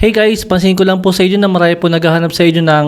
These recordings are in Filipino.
Hey guys, pansin ko lang po sa inyo na marami po naghahanap sa inyo ng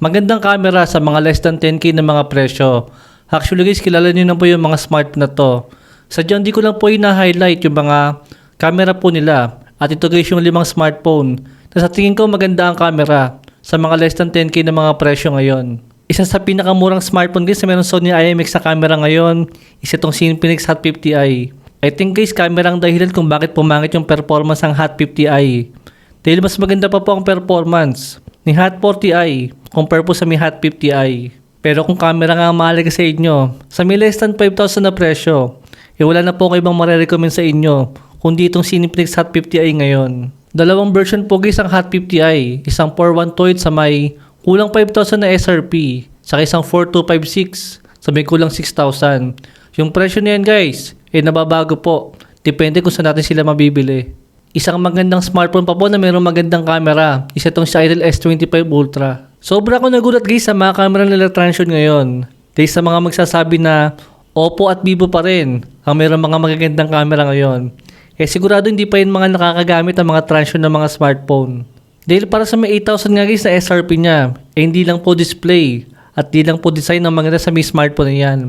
magandang camera sa mga less than 10k na mga presyo. Actually guys, kilala niyo na po yung mga smartphone na to. Sadyang di ko lang po ina-highlight yung mga camera po nila. At ito guys yung limang smartphone na sa tingin ko maganda ang camera sa mga less than 10k na mga presyo ngayon. Isa sa pinakamurang smartphone guys na meron Sony IMX na camera ngayon is itong Infinix Hot 50i. I think guys, camera ang dahilan kung bakit pumangit yung performance ng Hot 50i. Dahil mas maganda pa po ang performance ni Hot 40i compare po sa mi Hot 50i. Pero kung camera nga mahalaga sa inyo, sa may less than 5,000 na presyo, eh wala na po kayo ibang marirecommend sa inyo kundi itong Cineplex Hot 50i ngayon. Dalawang version po guys ang Hot 50i, isang 4128 sa may kulang 5,000 na SRP, saka isang 4256 sa may kulang 6,000. Yung presyo niyan guys, eh nababago po. Depende kung saan natin sila mabibili. Isang magandang smartphone pa po na mayroong magandang camera. Isa itong Xiaomi S25 Ultra. Sobra ako nagulat guys sa mga camera nila Transsion ngayon. Dahil sa mga magsasabi na Oppo at Vivo pa rin ang mayroong mga magagandang camera ngayon. Eh sigurado hindi pa yun mga nakakagamit ang mga Transsion ng mga smartphone. Dahil para sa may 8,000 nga guys na SRP niya, eh hindi lang po display at di lang po design ng maganda sa may smartphone na yan.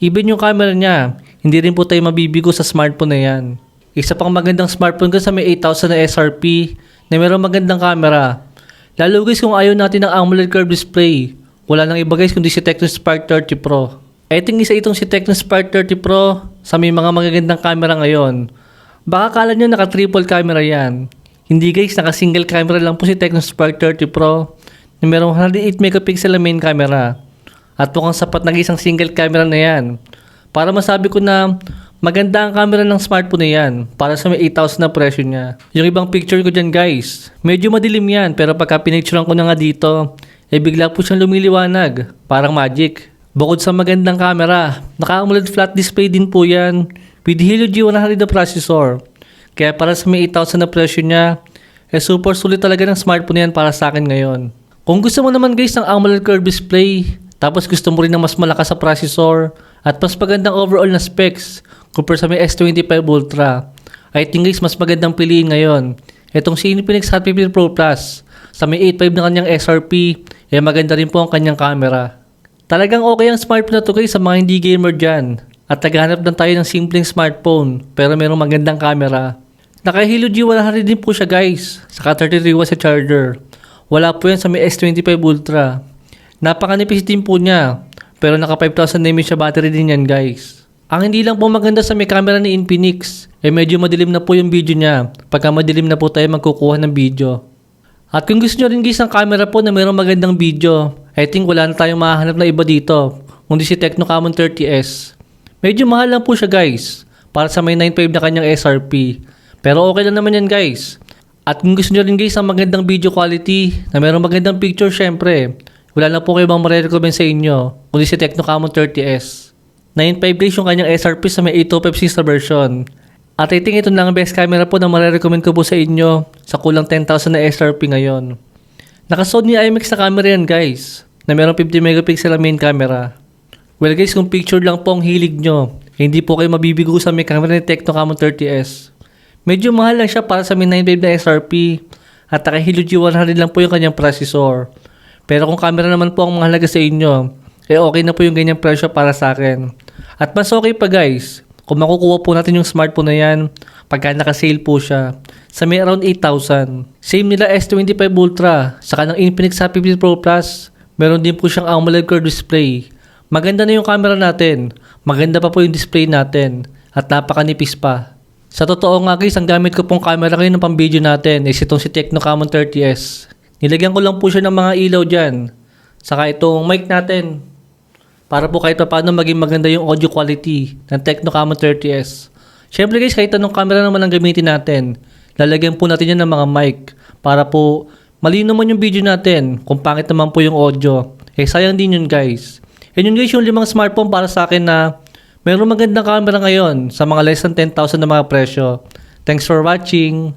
Even yung camera niya, hindi rin po tayo mabibigo sa smartphone na yan. Isa pang magandang smartphone ko sa may 8,000 na SRP na mayroong magandang camera. Lalo guys kung ayaw natin ng AMOLED curved display, wala nang iba guys kundi si Tecno Spark 30 Pro. I think isa itong si Tecno Spark 30 Pro sa may mga magagandang camera ngayon. Baka kala nyo naka triple camera yan. Hindi guys, naka single camera lang po si Tecno Spark 30 Pro na mayroong 108 megapixel na main camera. At mukhang sapat na isang single camera na yan. Para masabi ko na maganda ang camera ng smartphone na yan para sa may 8,000 na presyo niya. Yung ibang picture ko dyan guys, medyo madilim yan pero pagka pinicturean ko na nga dito, eh bigla po siyang lumiliwanag. Parang magic. Bukod sa magandang camera, naka-AMOLED flat display din po yan with Helio G100 na processor. Kaya para sa may 8,000 na presyo niya, eh super sulit talaga ng smartphone yan para sa akin ngayon. Kung gusto mo naman guys ng AMOLED curved display, tapos gusto mo rin ng mas malakas sa processor at mas magandang overall na specs compare sa may S25 Ultra, I think guys mas magandang piliin ngayon. Itong si Infinix Hot 50 Pro Plus sa may 8.5 na kanyang SRP, eh maganda rin po ang kanyang camera. Talagang okay ang smartphone na to guys sa mga hindi gamer dyan. At naghahanap lang tayo ng simpleng smartphone pero mayroong magandang camera. Naka-Helio G100 din po siya guys. Saka 33 watts sa charger. Wala po yan sa may S25 Ultra. Napakanipis din po niya. Pero naka 5,000 mAh siya battery din yan guys. Ang hindi lang po maganda sa may camera ni Infinix, eh medyo madilim na po yung video niya. Pagka madilim na po tayo magkukuha ng video. At kung gusto nyo rin guys ng camera po na mayroong magandang video, I think wala na tayong mahanap na iba dito. Kundi si Tecno Camon 30S. Medyo mahal lang po siya guys. Para sa may 9.5 na kanyang SRP. Pero okay lang naman yan guys. At kung gusto nyo rin guys ng magandang video quality, na mayroong magandang picture syempre, wala na po kayo bang marirecommend sa inyo. Kundi si Tecno Camon 30S. 9.5 guys yung kanyang SRP sa may 8256 na version. At I think ito na ang best camera po na marirecommend ko po sa inyo sa kulang 10,000 na SRP ngayon. Naka Sony IMX na camera yan guys, na merong 50 megapixel na main camera. Well guys, kung picture lang po ang hilig nyo, hindi po kayo mabibigo sa may camera ni Tecno Camon 30S. Medyo mahal lang siya para sa may 9.5 na SRP at naka Helio G100 lang po yung kanyang processor. Pero kung camera naman po ang mahalaga sa inyo, eh okay na po yung ganyang presyo para sa akin. At mas okay pa guys, kung makukuha po natin yung smartphone na yan, pagka naka-sale po siya, sa may around 8,000. Same nila S25 Ultra, saka ng Infinix Hot 50 Pro Plus, meron din po siyang AMOLED curved display. Maganda na yung camera natin, maganda pa po yung display natin, at napakanipis pa. Sa totoo nga guys, ang gamit ko pong camera ngayon ng pang natin is itong si Tecno Camon 30S. Nilagyan ko lang po siya ng mga ilaw dyan. Saka itong mic natin. Para po kahit pa paano maging maganda yung audio quality ng Tecno Camon 30S. Siyempre guys, kahit anong camera naman ang gamitin natin, lalagyan po natin yan ng mga mic para po malino man yung video natin kung pangit naman po yung audio. Eh sayang din yun guys. Yan yun guys yung limang smartphone para sa akin na mayroong magandang camera ngayon sa mga less than 10,000 na mga presyo. Thanks for watching.